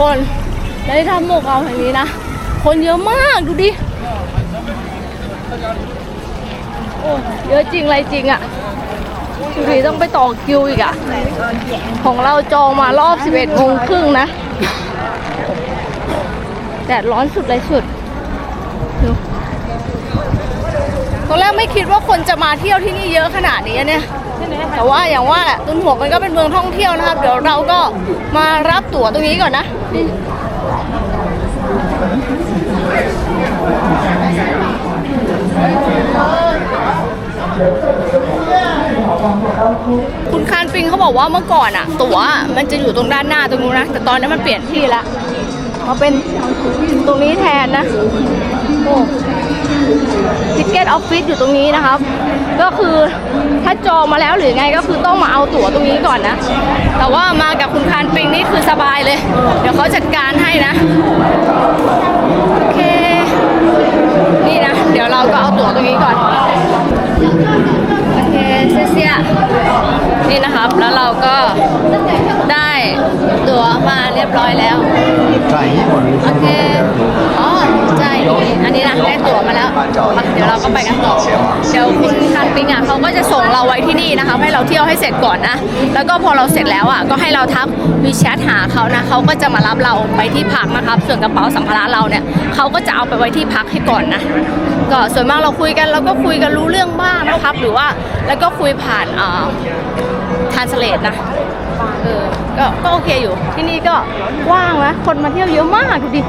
คนในถ้ำหมกเอาแห่งนี้นะ คนเยอะมากดูดิ โอ้เยอะจริงอะไรจริงอะ่ะดูดิต้องไปต่อคิวอีกอะ่ะ ของเราจองมารอบ 11โมงครึ่งนะ แดดร้อนสุดเลยสุดดูตอนแรกไม่คิดว่าคนจะมาเที่ยวที่นี่เยอะขนาดนี้เนี่ย แต่ว่าอย่างว่าแหละตุนหัวมันก็เป็นเมืองท่องเที่ยวนะครับ เดี๋ยวเราก็มารับตั๋วตรงนี้ก่อนนะคุณคานปิงเขาบอกว่าเมื่อก่อนอะตั๋วมันจะอยู่ตรงด้านหน้าตรงนู้นนะ แต่ตอนนี้มันเปลี่ยนที่ละมาเป็นตรงนี้แทนนะ โอ้ ทิกเก็ตออฟฟิศอยู่ตรงนี้นะครับ ก็คือถ้าจองมาแล้วหรือไงก็คือต้องมาเอาตั๋วตรงนี้ก่อนนะ แต่ว่ามากับคุณคานปิงนี่คือสบายเลย เดี๋ยวเขาจัดการให้นะ โอเค นี่นะ เดี๋ยวเราก็เอาตั๋วตรงนี้ก่อน โอเคเซเซียนี่นะครับ แล้วเราก็ได้ตั๋วมาเรียบร้อยแล้ว โอเคอ๋อ ใช่อันนี้นะได้ตั๋วมาแล้ว เดี๋ยวเราก็ไปกันต่อ เดี๋ยวคุณคันปิงอะเขาก็จะส่งเราไว้ที่นี่นะคะ ให้เราเที่ยวให้เสร็จก่อนนะ แล้วก็พอเราเสร็จแล้วอะ ก็ให้เราทักวีแชทหาเขานะเขาก็จะมารับเราไปที่พักนะครับ ส่วนกระเป๋าสัมภาระเราเนี่ยเขาก็จะเอาไปไว้ที่พักให้ก่อนนะ ก็ส่วนมากเราคุยกันเราก็คุยกันรู้เรื่องบ้างนะครับ หรือว่าแล้วก็คุยผ่านอ่าทานสเลตนะเออก็ก็โอเคอยู่ที่นี่ก็ว้างนะคนมาเที่ยวเยอะมากดูดิ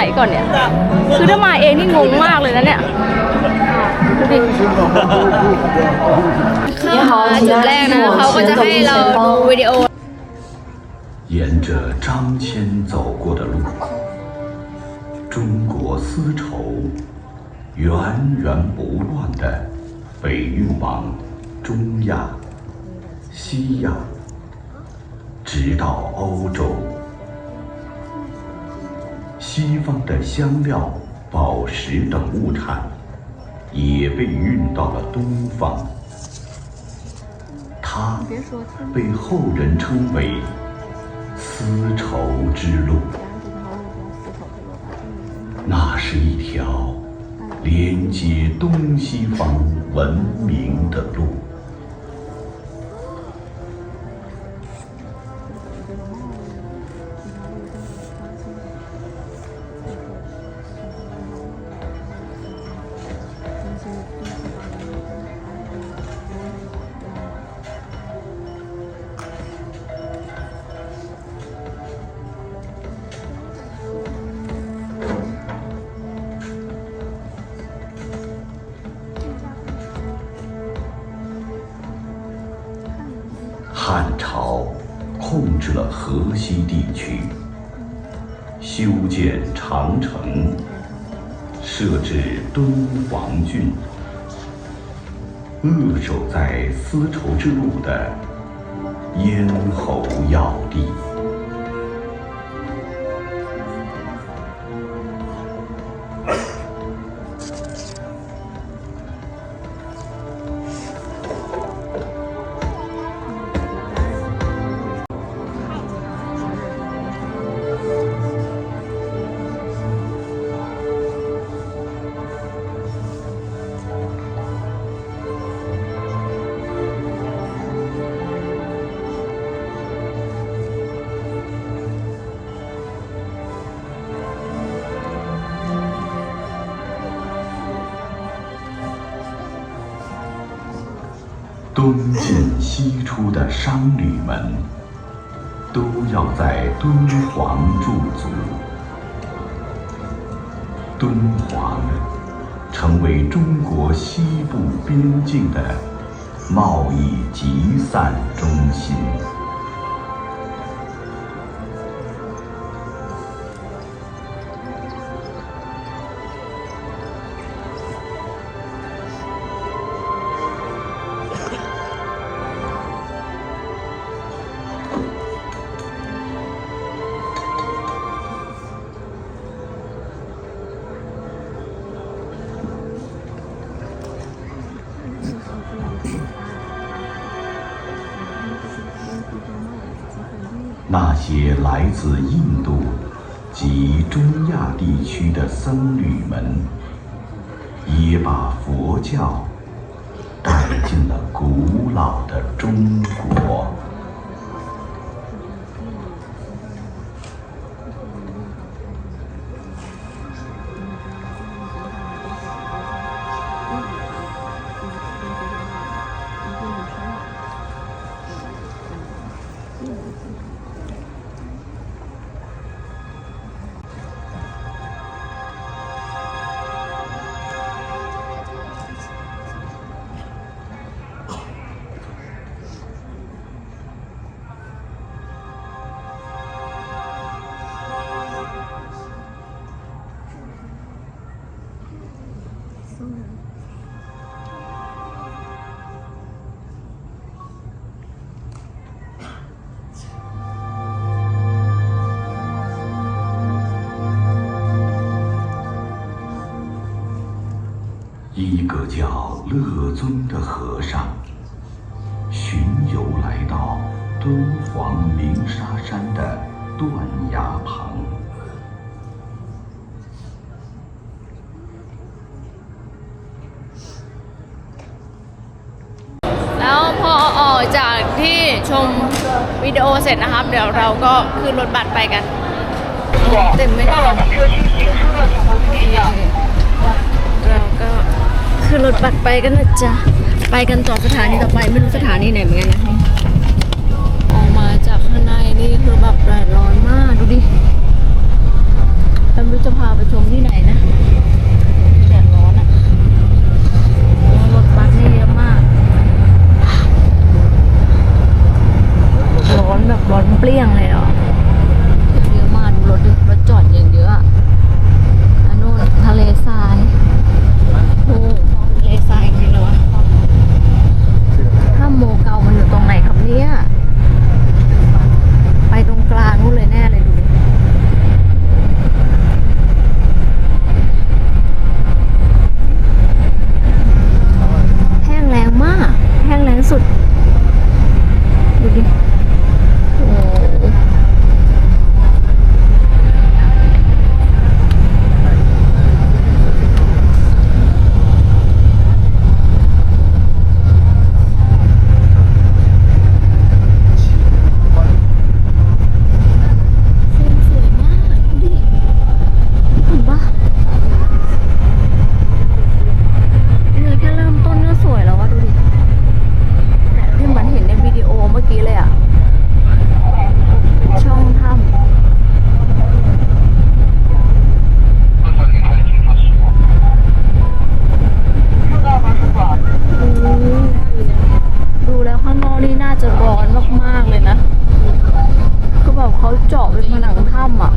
นต้องเดินไปตรงไหนก่อนเนี่ย คือถ้ามาเองนี่งงมากเลยนะเนี่ย ดูดิเข้ามาจุดแรกนะ เขาก็จะให้เราดูวิดีโอ 沿着张骞走过的路，中国丝绸源源不断的北运往中亚、西亚，直到欧洲。 西方的香料、宝石等物产也被运到了东方。它被后人称为丝绸之路。那是一条连接东西方文明的路。扼守在丝绸之路的咽喉要地。出的商旅们，都要在敦煌驻足。敦煌成为中国西部边境的贸易集散中心。些来自印度及中亚地区的僧侣们，也把佛教带进了古老的中国。个叫乐尊的和尚，巡游来到敦煌鸣沙山的断崖旁。 แล้วพอออกจากที่ชมวิดีโอเสร็จนะครับ เดี๋ยวเราก็ขึ้นรถบัสไปกันเต็มไม่ได้ เราก็ขึ้นรถบัสไปกันนะจ๊ะ ไปกันต่อสถานีต่อไปไม่รู้สถานีไหนเหมือนกันนะออกมาจากข้างในนี่คือแบบแดดร้อนมากดูดิแล้วไม่รู้จะพาไปชมที่ไหนนะแดดร้อนอะรถบัสนี่เยอะมาก ร้อนแบบร้อนเปรี้ยงเลยเหรอเยอะมากดูรถดิรถจอดอย่างเยอะอะอันนู้นทะเลทรายโอ้ทะเลทรายจริงๆเลยวะถ้าโมเกามันอยู่ต รงไหนครับเนี่ยไปตรงกลางนู่นเลยแน่เลยดูดิแห้งแรงมาก แห้งแรงสุด ดูดิ โอ้โหสวยมากดูดิเห็นปะเนี่ยแค่เริ่มต้นก็สวยแล้ววะดูดิที่มันเห็นในวิดีโอเมื่อกี้เลยอะ ช่องถ้ำดูแล้วข้างนอกนี่น่าจะร้อน มากเลยนะ ก็แบบเขาเจาะเป็นผนังถ้ำอะ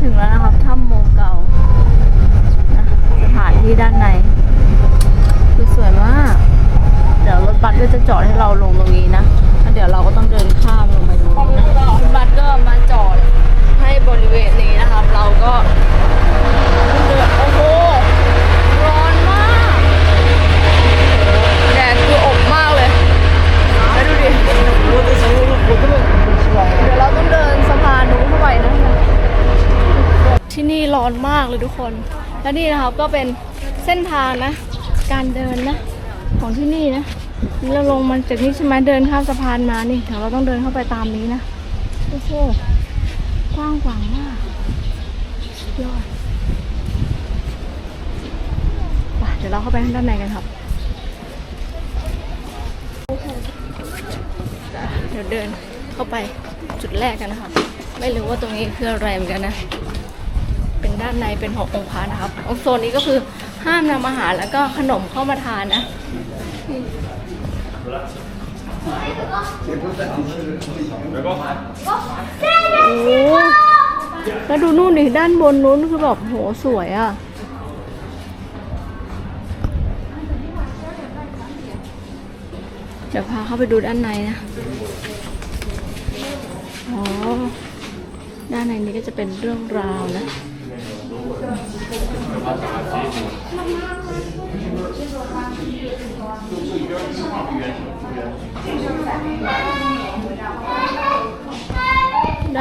ถึงแล้วนะครับถ้ำโมเกา นะสถานที่ด้านใน คือสวยมาก เดี๋ยวรถบัสก็จะจอดให้เราลงตรงนี้นะแล้วเดี๋ยวเราก็ต้องเดินข้ามลงไปตรงนี้นะรถบัสก็มาจอดให้บริเวณนี้นะครับ เราก็เดินโอ้โห ร้อนมาก แดดคืออบมากเลยแล้วดูดิ เดี๋ยวเราต้องเดินสะพานนู้นเข้าไปนะ ที่นี่ร้อนมากเลยทุกคน และนี่นะครับก็เป็นเส้นทางนะ การเดินนะ ของที่นี่นะนี่เราลงมาจากนี่ใช่ไหมเดินข้ามสะพานมานี่เดี๋ยวเราต้องเดินเข้าไปตามนี้นะโอ้โหกว้างขวางมากยอดเดี๋ยวเราเข้าไปข้างด้านในกันครับเดี๋ยวเดินเข้าไปจุดแรกกันนะคะ ไม่รู้ว่าตรงนี้คืออะไรเหมือนกันนะ ด้านในเป็นหอองค์พระนะครับองค์โซนนี้ก็คือห้ามนำอาหารแล้วก็ขนมเข้ามาทานนะโอ้แล้วดูนู่นดิด้านบนนู้นคือแบบโหสวยอะ่ะเดี๋ยวพาเข้าไปดูด้านในนะ อ๋อ ด้านในนี้ก็จะเป็นเรื่องราวนะ ด้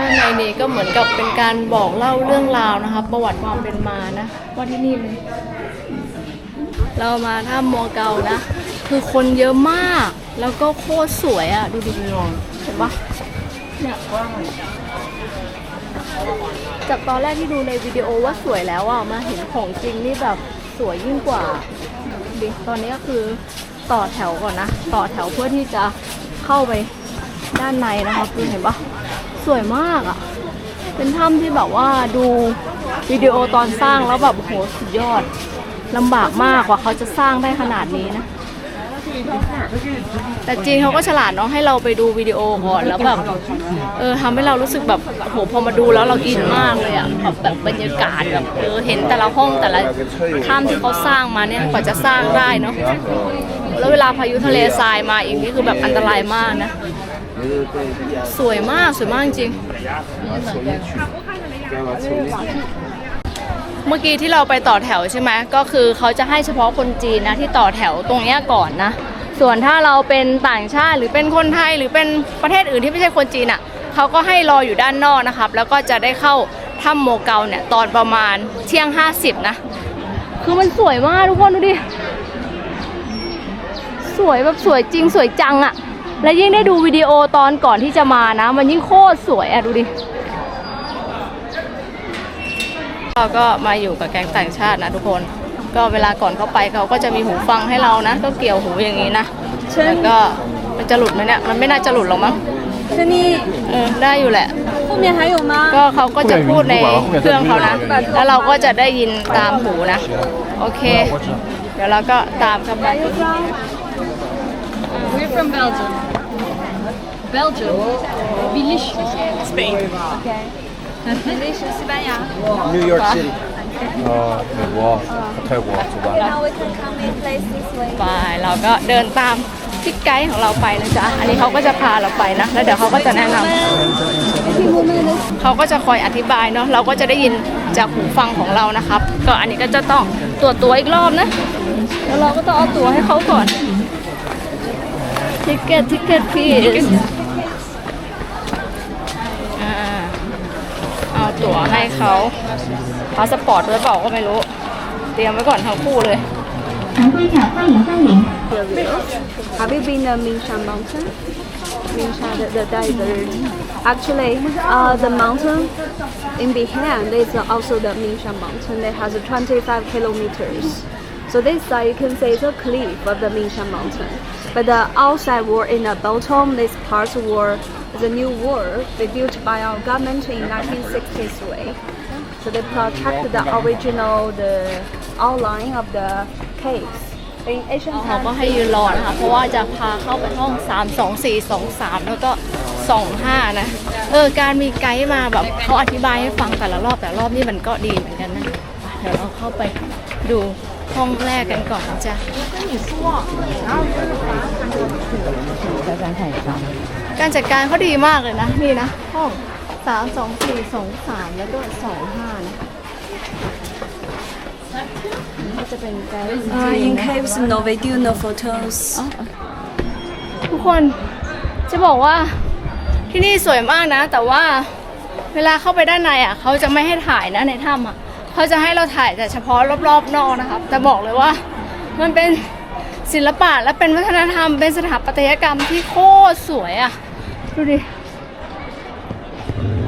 านในนี้ก็เหมือนกับเป็นการบอกเล่าเรื่องราวนะคะประวัติความเป็นมานะว่าที่นี่เลยเรามาถ้ำมัวเกานะ คือคนเยอะมาก แล้วก็โคตรสวยอะ ดูดิเห็นปะเนี่ย จากตอนแรกที่ดูในวิดีโอว่าสวยแล้วอะมาเห็นของจริงนี่แบบสวยยิ่งกว่าดิตอนนี้ก็คือต่อแถวก่อนนะ ต่อแถวเพื่อที่จะเข้าไปด้านในนะคะคือเห็นปะสวยมากอะ เป็นถ้ำที่แบบว่าดูวิดีโอตอนสร้างแล้วแบบโหสุดยอดลำบากมากกว่าเขาจะสร้างได้ขนาดนี้นะ แต่จีนเขาก็ฉลาดเนาะให้เราไปดูวิดีโอก่อนแล้วแบบเออทำให้เรารู้สึกแบบโอ้โหพอมาดูแล้วเราอินมากเลยอะแบบแบบบรรยากาศแบบเออเห็นแต่ละห้องแต่ละถ้ำที่เขาสร้างมาเนี่ยกว่าจะสร้างได้เนาะแล้วเวลาพายุทะเลทรายมาอีกนี่คือแบบอันตรายมากนะสวยมากสวยมากจริง เมื่อกี้ที่เราไปต่อแถวใช่ไหมก็คือเขาจะให้เฉพาะคนจีนนะที่ต่อแถวตรงเนี้ยก่อนนะ ส่วนถ้าเราเป็นต่างชาติหรือเป็นคนไทยหรือเป็นประเทศอื่นที่ไม่ใช่คนจีนอะเขาก็ให้รออยู่ด้านนอกนะครับ แล้วก็จะได้เข้าถ้ำโมเกาเนี่ยตอนประมาณเที่ยง 50 นะ คือมันสวยมากทุกคนดูดิ สวยแบบสวยจริงสวยจังอะและยิ่งได้ดูวิดีโอตอนก่อนที่จะมานะ มันยิ่งโคตรสวยอะดูดิเราก็มาอยู่กับแก๊งต่างชาตินะทุกคน ก็เวลาก่อนเข้าไปเขาก็จะมีหูฟังให้เรานะ ก็เกี่ยวหูอย่างนี้นะแล้วก็มันจะหลุดไหมเนี่ย มันไม่น่าจะหลุดหรอกมั้ง 这里 เออได้อยู่แหละ 后面还有吗？ ก็เขาก็จะพูดในเครื่องเขานะ แล้วเราก็จะได้ยินตามหูนะ โอเค เดี๋ยวเราก็ตามเข้าไป We're from Belgium. Belgium. Village. Spain. Okay. Village 西班牙。 New York City. 呃，美国、泰国，走吧。 Now we can come in place this way. ไปเราก็เดินตามที่ไกด์ของเราไปนะจ๊ะ อันนี้เขาก็จะพาเราไปนะ แล้วเดี๋ยวเขาก็จะแนะนำเขาก็จะคอยอธิบายเนาะ เราก็จะได้ยินจากหูฟังของเรานะครับ ก็อันนี้ก็จะต้องตรวจตัวอีกรอบนะ แล้วเราก็ต้องเอาตั๋วให้เขาก่อน ทิกเ ตั๋วให้เขาพาสปอร์ตหรือเปล่าก็ไม่รู้ เตรียมไว้ก่อนทั้งคู่เลยฮับบี้บินเมิงชา mountain Mingshan, the, the diverse. Actually, uh, the mountain in behind is also the Minshan mountain It has 25 kilometers. So this side you can see the cliff of the Minshan mountain. But the outside were in the bottom, this part were is a new wall they built by our government in 1960s way. So they protect the original the outline of the caves. In ancient เขาก็ times, ให้ยืนรอนะคะ เพราะว่าจะพาเข้าไปห้อง 3 2 4 2 3 แล้วก็ 2 5 นะ เออ การมีไกด์มาแบบเขาอธิบายให้ฟังแต่ละรอบแต่ละรอบนี่มันก็ดีเหมือนกันนะเดี๋ยวเราเข้าไปดูห้องแรกกันก่อนนะจ้ะ การจัดการเขาดีมากเลยนะ นี่นะ ห้อง3 2 4 2 3แล้วก็2 5นะก็จะเป็นไกด์ Uh, in caves, no video, no photos. ทุกคนจะบอกว่าที่นี่สวยมากนะ แต่ว่าเวลาเข้าไปด้านในอะเขาจะไม่ให้ถ่ายนะในถ้ำอะเขาจะให้เราถ่ายแต่เฉพาะรอบๆนอกนะครับแต่บอกเลยว่ามันเป็นศิลปะและเป็นวัฒนธรรมเป็นสถาปัตยกรรมที่โคตรสวยอะ ดูดิ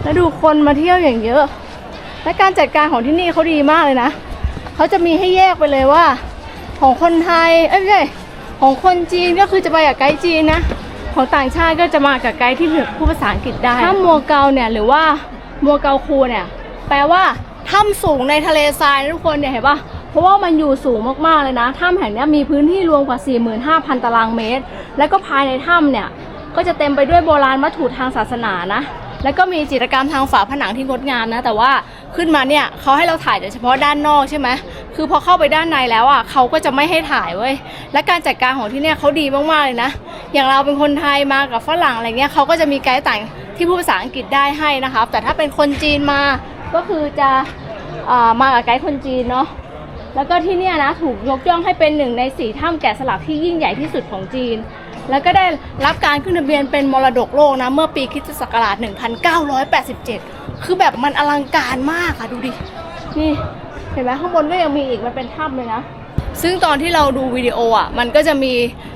แล้วดูคนมาเที่ยวอย่างเยอะ และการจัดการของที่นี่เขาดีมากเลยนะ เขาจะมีให้แยกไปเลยว่า ของคนไทย เอ้ยไม่ใช่ของคนจีนก็คือจะไปกับไกด์จีนนะ ของต่างชาติก็จะมากับไกด์ที่พูดภาษาอังกฤษได้ ถ้ำมัวเกาเนี่ยหรือว่ามัวเกาคูเนี่ย แปลว่าถ้ำสูงในทะเลทรายทุกคนเนี่ยเห็นปะเพราะว่ามันอยู่สูงมากๆเลยนะ ถ้ำแห่งนี้มีพื้นที่รวมกว่า 45,000 ตารางเมตร แล้วก็ภายในถ้ำเนี่ย ก็จะเต็มไปด้วยโบราณวัตถุทางศาสนานะ แล้วก็มีจิตรกรรมทางฝาผนังที่งดงามนะ แต่ว่าขึ้นมาเนี่ยเขาให้เราถ่ายแต่เฉพาะด้านนอกใช่ไหมคือพอเข้าไปด้านในแล้วอะเขาก็จะไม่ให้ถ่ายเว้ย และการจัดการของที่เนี่ยเขาดีมากๆเลยนะ อย่างเราเป็นคนไทยมากับฝรั่งอะไรเงี้ยเขาก็จะมีไกด์ต่างที่พูดภาษาอังกฤษได้ให้นะครับแต่ถ้าเป็นคนจีนมาก็คือจะมากับไกด์คนจีนเนาะแล้วก็ที่เนี่ยนะถูกยกย่องให้เป็นหนึ่งในสี่ถ้ำแกะสลักที่ยิ่งใหญ่ที่สุดของจีน แล้วก็ได้รับการขึ้นทะเบียนเป็นมรดกโลกนะ เมื่อปีคริสตศักราช 1987 คือแบบมันอลังการมากค่ะดูดิ นี่เห็นไหมข้างบนก็ยังมีอีกมันเป็นถ้ำเลยนะ ซึ่งตอนที่เราดูวิดีโออะ มันก็จะมี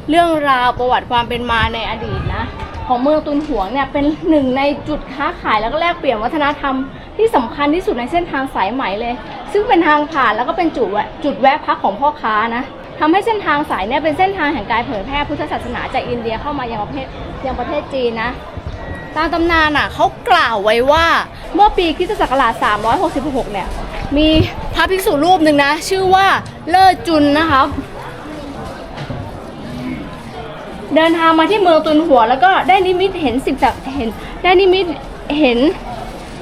เรื่องราวประวัติความเป็นมาในอดีตนะ ของเมืองตุนหวงเนี่ยเป็นหนึ่งในจุดค้าขายแล้วก็แลกเปลี่ยนวัฒนธรรมที่สำคัญที่สุดในเส้นทางสายไหมเลย ซึ่งเป็นทางผ่านแล้วก็เป็นจุดแวะจุดแวะพักของพ่อค้านะทำให้เส้นทางสายเนี่ยเป็นเส้นทางแห่งการเผยแพร่พุทธศาสนาจากอินเดียเข้ามายังประเทศยังประเทศจีนนะตามตำนานอะเขากล่าวไว้ว่าเมื่อปีคริสตศักราช 366 เนี่ย มีพระภิกษุรูปหนึ่งนะ ชื่อว่าเลอจุนนะครั เดินทางมาที่เมืองตุนหัว แล้วก็ได้นิมิตเห็นสิ่งศักดิ์เห็นได้นิมิตเห็น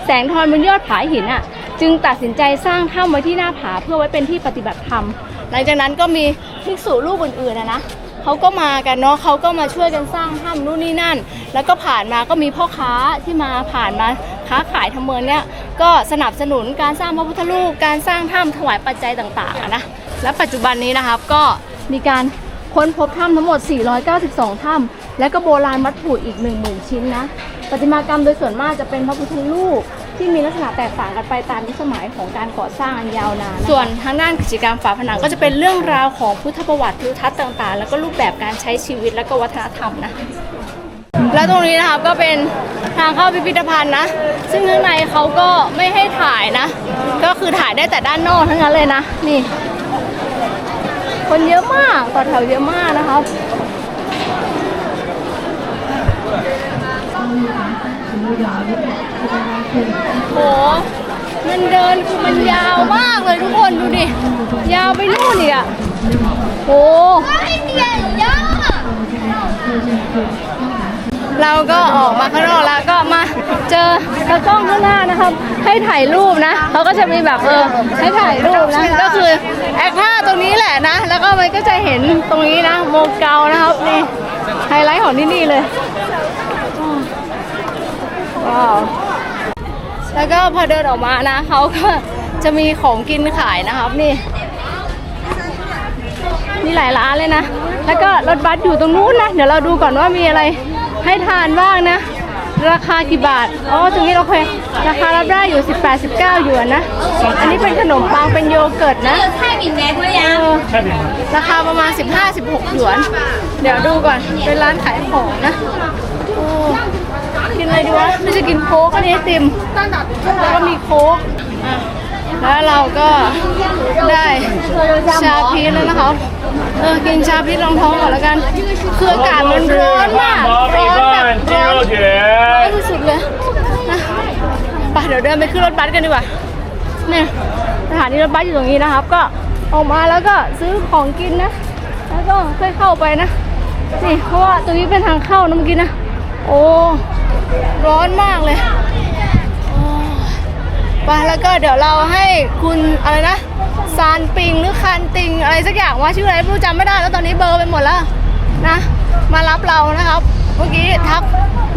แสงทอนบนยอดผาหินอะ จึงตัดสินใจสร้างถ้ำไว้ที่หน้าผาเพื่อไว้เป็นที่ปฏิบัติธรรม หลังจากนั้นก็มีภิกษุรูปอื่นๆนะนะเขาก็มากันเนาะเขาก็มาช่วยกันสร้างถ้ำนู่นนี่นั่น แล้วก็ผ่านมาก็มีพ่อค้าที่มาผ่านมาค้าขายทำเมืองเนี่ยก็สนับสนุนการสร้างพระพุทธรูปการสร้างถ้ำถวายปัจจัยต่างๆนะและปัจจุบันนี้นะครับก็มีการ ค้นพบถ้ำทั้งหมด 492 ถ้ำและก็โบราณวัตถุอีก 10,000 ชิ้นนะประติมากรรมโดยส่วนมากจะเป็นพระพุทธรูปที่มีลักษณะแตกต่างกันไปตามยุคสมัยของการก่อสร้างอันยาวนานส่วนทางด้านกิจกรรมฝาผนังก็จะเป็นเรื่องราวของพุทธประวัติทิวทัศน์ต่างๆ แล้วก็รูปแบบการใช้ชีวิตและก็วัฒนธรรมนะแล้วตรงนี้นะครับก็เป็นทางเข้าพิพิธภัณฑ์นะ ซึ่งข้างในเขาก็ไม่ให้ถ่ายนะ ก็คือถ่ายได้แต่ด้านนอกทั้งนั้นเลยนะนี่ คนเยอะมากต่อแถวเยอะมากนะครับโหมันเดินคือมันยาวมากเลยทุกคนดูดิ ยาวไปนู่นอีกอะโหเราก็ออกมาข้างนอกแล้วก็มาเจอตากล้องข้างหน้านะครับ ให้ถ่ายรูปนะเขาก็จะมีแบบเออให้ถ่ายรูปนะก็คือแอคท่าตรงนี้แหละนะ แล้วก็มันก็จะเห็นตรงนี้นะโมเกานะครับนี่ไฮไลท์ของที่นี่เลยว้าวแล้วก็พอเดินออกมานะเขาก็จะมีของกินขายนะครับนี่มีหลายร้านเลยนะ แล้วก็รถบัสอยู่ตรงนู้นนะ เดี๋ยวเราดูก่อนว่ามีอะไรให้ทานบ้างนะ ราคากี่บาท อ๋อ ตรงนี้เราเคยราคารับได้อยู่ 18 19หยวนนะ อันนี้เป็นขนมปัง เป็นโยเกิร์ตนะเออราคาประมาณ 15 16หยวน เดี๋ยวดูก่อน เป็นร้านขายของนะ โอ้กินอะไรดีวะไม่จะกินโค้กอันนี้ไอติม แล้วก็มีโค้กอะแล้วเราก็ได้ชาพีชแล้วนะคะ เออกินชาพีชรองท้องก่อนแล้วกัน คืออากาศมันร้อนมาก ร้อนแบบร้อนร้อนสุดเลยนะไปเดี๋ยวเดินไปขึ้นรถบัสกันดีกว่าเนี่ยสถานีรถบัสอยู่ตรงนี้นะครับ ก็ออกมาแล้วก็ซื้อของกินนะ แล้วก็ค่อยเข้าไปนะนี่เพราะว่าตรงนี้เป็นทางเข้านะเมื่อกี้นะ โอ้ร้อนมากเลย ไปแล้วก็เดี๋ยวเราให้คุณอะไรนะซานปิงหรือคันติงอะไรสักอย่างว่าชื่ออะไรไม่รู้จำไม่ได้แล้วตอนนี้เบอร์ไปหมดแล้วนะมารับเรานะครับ เมื่อกี้ทัก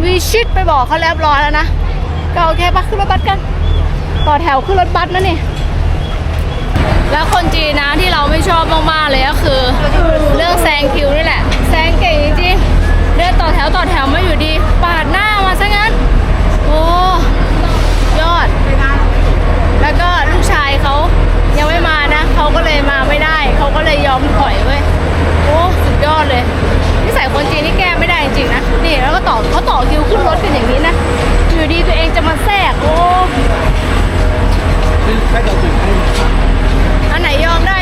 วีชิตไปบอกเขาเรียบร้อแล้วนะก็โอเคปะขึ้นรถบัสกัน ต่อแถวขึ้นรถบัสนะนี่แล้วคนจีนนะที่เราไม่ชอบมากๆเลยก็คือ เรื่องแซงคิวนี่แหละแซงเก่งจริงเดินต่อแถวต่อแถวไม่อยู่ดี ปาดหน้ามาซะงั้น โอ้ แล้วก็ลูกชายเขายังไม่มานะเขาก็เลยมาไม่ได้ เขาก็เลยยอมถอยเว้ยโอ้สุดยอดเลยนิสัยคนจีนนี่แก้ไม่ได้จริงๆนะนี่แล้วก็ต่อเขาต่อคิวขึ้นรถกันอย่างนี้นะอยู่ดีตัวเองจะมาแทรกโอ้อันไหนยอมได้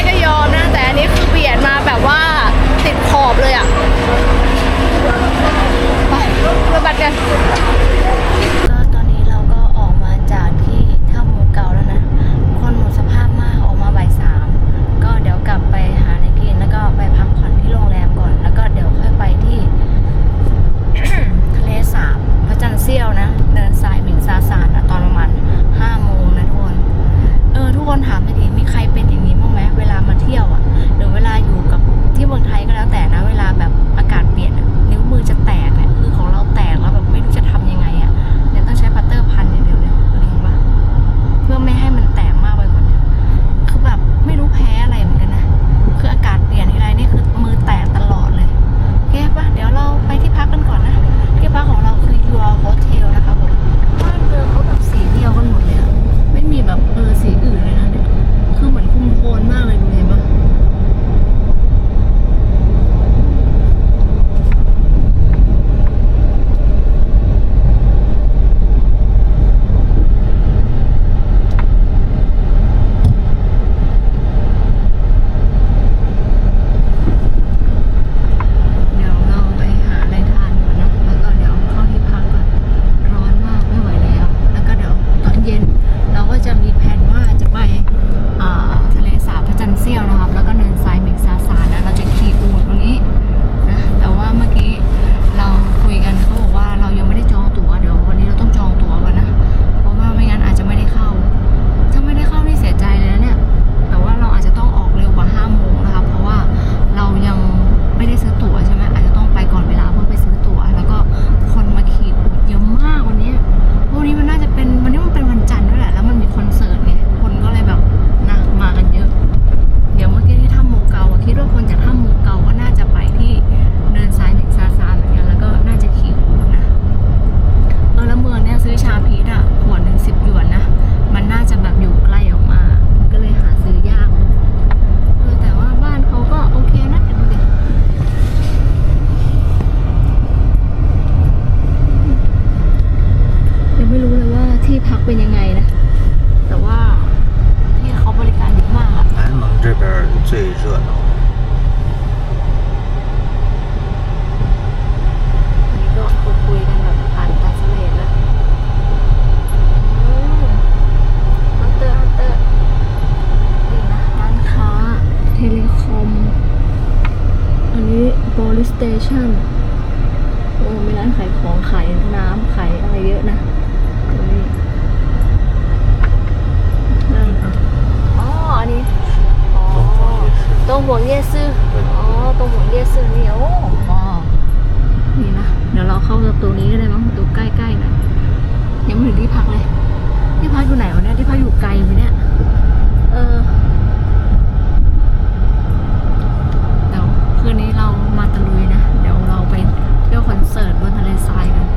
นี้บริสเตชันโอ้มีร้านขายของขายน้ำขายอะไรเยอะนะตรงนี้อ๋ออันนี้อ๋อตรงหัวเย่ซื่ออ๋อตรงหัวเย่ซื่อนี่โอ้อนี่นะเดี๋ยวเราเข้าประตูนี้ก็ได้มั้งประตูใกล้ๆหน่อยยังไม่ถึงที่พักเลยที่พักอยู่ไหนวะเนี่ยที่พักอยู่ไกลไหมเนี่ยเออ เดี๋ยวคืนนี้เรามาตะลุยนะ เดี๋ยวเราไปเที่ยวค อนเสิร์ตบนทะเลทรายกัน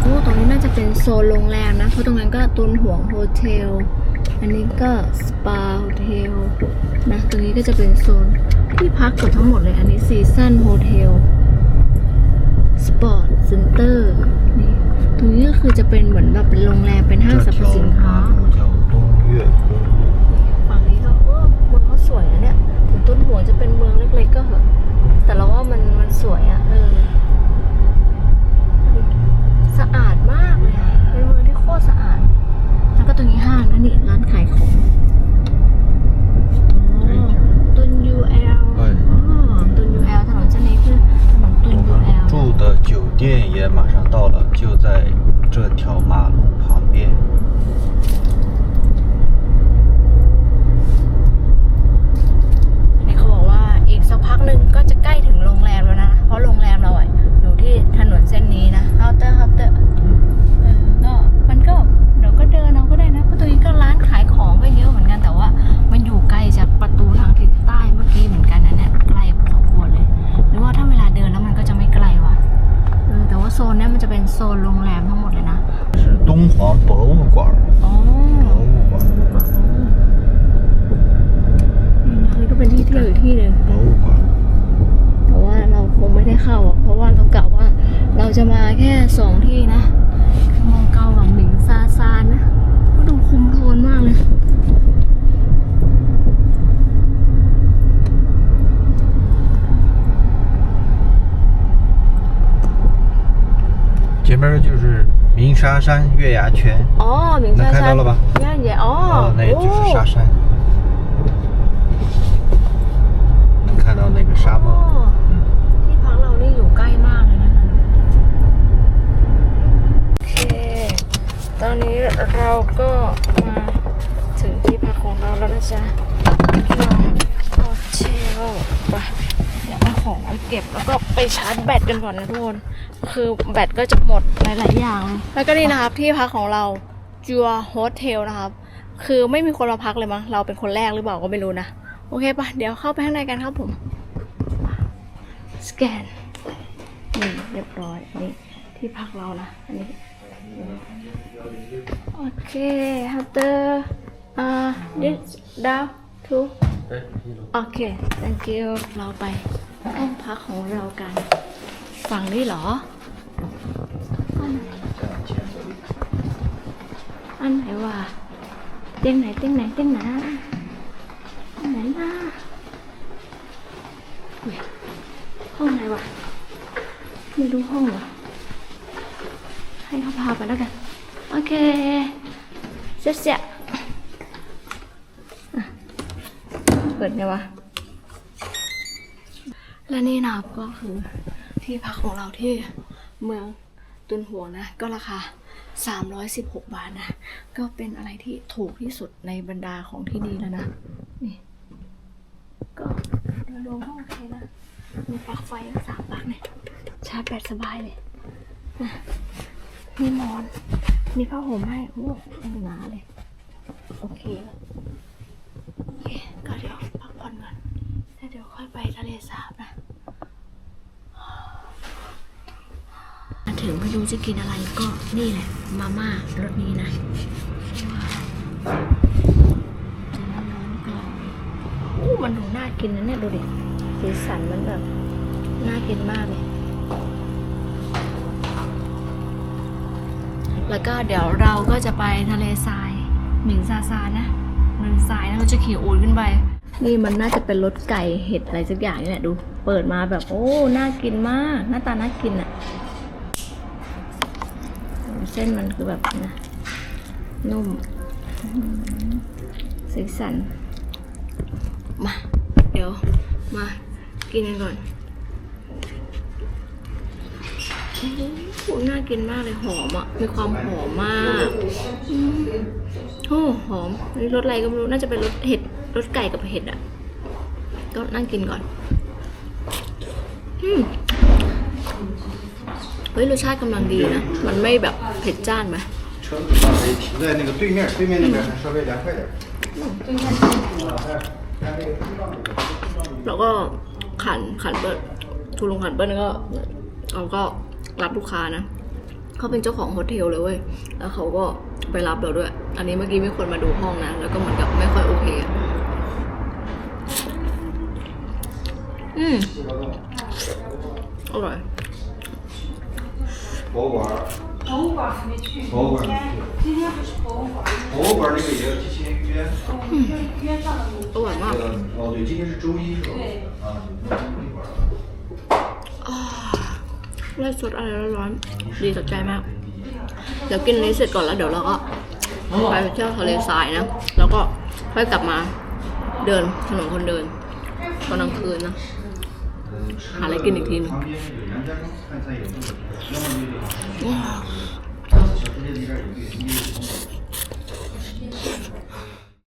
โอ้ตรงนี้น่าจะเป็นโซนโรงแรมนะ เพราะตรงนั้นก็ตุนห่วงโฮเทล อันนี้ก็สปาโฮเทลนะ ตรงนี้ก็จะเป็นโซนที่พักเกือบทั้งหมดเลย อันนี้ซีซันโฮเทล สปอร์ตเซ็นเตอร์ นี่ ตรงนี้ก็คือจะเป็นเหมือนแบบเป็นโรงแรม เป็นห้างสรรพสินค้า นเนี้ยมันจะเป็นโซนโรงแรมทั้งหมดเลยนะ 是东皇博物馆， อ๋อ 博物馆， นี่นะนี่ก็เป็นที่เที่ยวอีกที่หนึ่ง 博物馆。 แต่ว่าเราคงไม่ได้เข้าอ่ะ เพราะว่าเรากะว่าเราจะมาแค่สองที่นะคือมองเกากับหมิงซาซานนะ ก็ดูคุมโทนมากเลย 面就是鸣沙山月牙泉， อ๋อหมิงซา 能看 ซา 到 น 了吧？ ย่านใหญ่อ๋อ 哦，那也就是沙 โอ้ 山，能看到那个沙 อ๋อ 漠。嗯， ที่พักเรานี่อยู่ใกล้มากเลยนะโอเค ตอนนี้เราก็มาถึงที่พักของเราแล้วนะจ๊ะโฮเทล ของไปเก็บแล้วก็ไปชาร์จแบตกันก่อนนะทุกคน คือแบตก็จะหมดหลาย ๆ อย่างเลยแล้วก็นี่นะครับที่พักของเราจัวโฮเทลนะครับ คือไม่มีคนมาพักเลยมั้ง เราเป็นคนแรกหรือเปล่าก็ไม่รู้นะ โอเคปะเดี๋ยวเข้าไปข้างในกันครับผม สแกน นี่เรียบร้อย นี่ที่พักเรานะ อันนี้ โอเคฮัตเตอร์อ่า this down to โอเค thank you เราไป ห้องพักของเรากัน ฝั่งนี้เหรออันไหนอันไหนวะเตียงไหนเตียงไหนเตียงไหนอันไหนนะอุ๊ยห้องไหนวะไม่รู้ห้องเหรอให้เขาพาไปแล้วกัน โอเคเสียเสียอะเปิดไงวะ และนี่นะครับก็คือที่พักของเราที่เมืองตุนหัวนะ ก็ราคา 316 บาทนะ ก็เป็นอะไรที่ถูกที่สุดในบรรดาของที่นี่แล้วนะ นี่ ก็โดยรวมก็โอเคนะ มีปลั๊กไฟทั้งสามปลั๊กเนี่ยชาร์จแบตสบายเลยอะมีหมอน มีผ้าห่มให้ โอ้ยหนาเลย โอเค โอเค ก็เดี๋ยวพักผ่อนก่อน เดี๋ยวค่อยไปทะเลสาบนะมาถึงไม่รู้จะกินอะไรก็นี่แหละ มาม่ารสนี้นะว้าวจะร้อนๆก่อนอู้มันดูน่ากินนะเนี่ยดูดิสีสันมันแบบน่ากินมากเลยแล้วก็เดี๋ยวเราก็จะไปทะเลทรายหมิงซาซานนะหมิงทรายนะเราจะขี่อูดขึ้นไป นี่มันน่าจะเป็นรสไก่เห็ดอะไรสักอย่างนี่แหละดู เปิดมาแบบโอ้ น่ากินมาก หน้าตาน่ากินอะเส้นมันคือแบบนะนุ่มสีสัน มา เดี๋ยว มากินกันก่อนโอ้หน่ากินมากเลยหอมอะ มีความหอมมากโอ้หอมนี่รสอะไรก็ไม่รู้ น่าจะเป็นรสเห็ด รสไก่กับเห็ดอ่ะ ก็นั่งกินก่อน อืมเฮ้ยรสชาติกำลังดีนะ มันไม่แบบเผ็ดจ้านไหม 车子稍微停在那个对面，对面那边还稍微凉快点。 แล้วก็ขันขันเปิ้ลทูลงขันเปิ้ลก็เขาก็รับลูกค้านะ เขาเป็นเจ้าของโฮเทลเลยเว้ย แล้วเขาก็ไปรับเราด้วย อันนี้เมื่อกี้มีคนมาดูห้องนะ แล้วก็เหมือนกับไม่ค่อยโอเคอะ อืม อร่อย 博物馆。博物馆还没去。博物馆没去。今天不是博物馆。博物馆那个也要提前预约。 อร่อยมาก 呃，哦对，今天是周一是吧？对。啊，那一会儿。 ไล่สดอะไรร้อนๆดีสดใจมาก เดี๋ยวกินนี้เสร็จก่อนแล้วเดี๋ยวเราก็ไปเที่ยวทะเลทรายนะ แล้วก็ค่อยกลับมาเดินถนนคนเดินตอนกลางคืนนะ 吃的给你听。